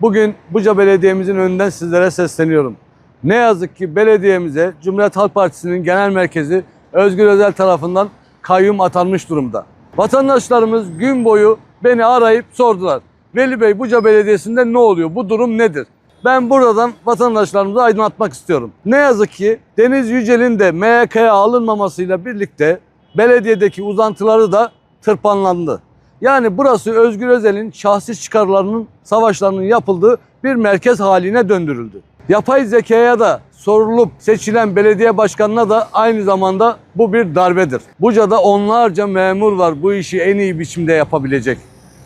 Bugün Buca Belediye'mizin önünden sizlere sesleniyorum. Ne yazık ki belediyemize Cumhuriyet Halk Partisi'nin genel merkezi Özgür Özel tarafından kayyum atanmış durumda. Vatandaşlarımız gün boyu beni arayıp sordular. Veli Bey Buca Belediyesi'nde ne oluyor? Bu durum nedir? Ben buradan vatandaşlarımızı aydınlatmak istiyorum. Ne yazık ki Deniz Yücel'in de MYK'ya alınmamasıyla birlikte belediyedeki uzantıları da tırpanlandı. Yani burası Özgür Özel'in şahsi çıkarlarının, savaşlarının yapıldığı bir merkez haline döndürüldü. Yapay zekaya da sorulup seçilen belediye başkanına da aynı zamanda bu bir darbedir. Buca'da onlarca memur var bu işi en iyi biçimde yapabilecek.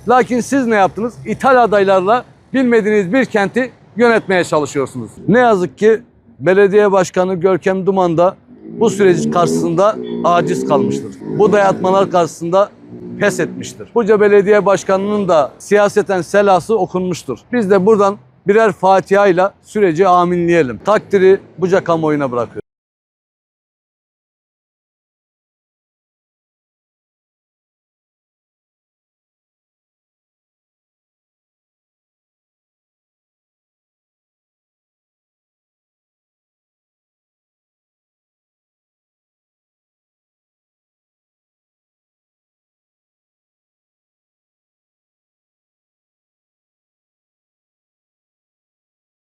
Lakin siz ne yaptınız? İthal adaylarla bilmediğiniz bir kenti yönetmeye çalışıyorsunuz. Ne yazık ki belediye başkanı Görkem Duman da bu süreç karşısında aciz kalmıştır. Bu dayatmalar karşısında pes etmiştir. Buca Belediye Başkanı'nın da siyaseten selası okunmuştur. Biz de buradan birer Fatiha ile süreci aminleyelim. Takdiri Buca kamuoyuna bırakıyoruz.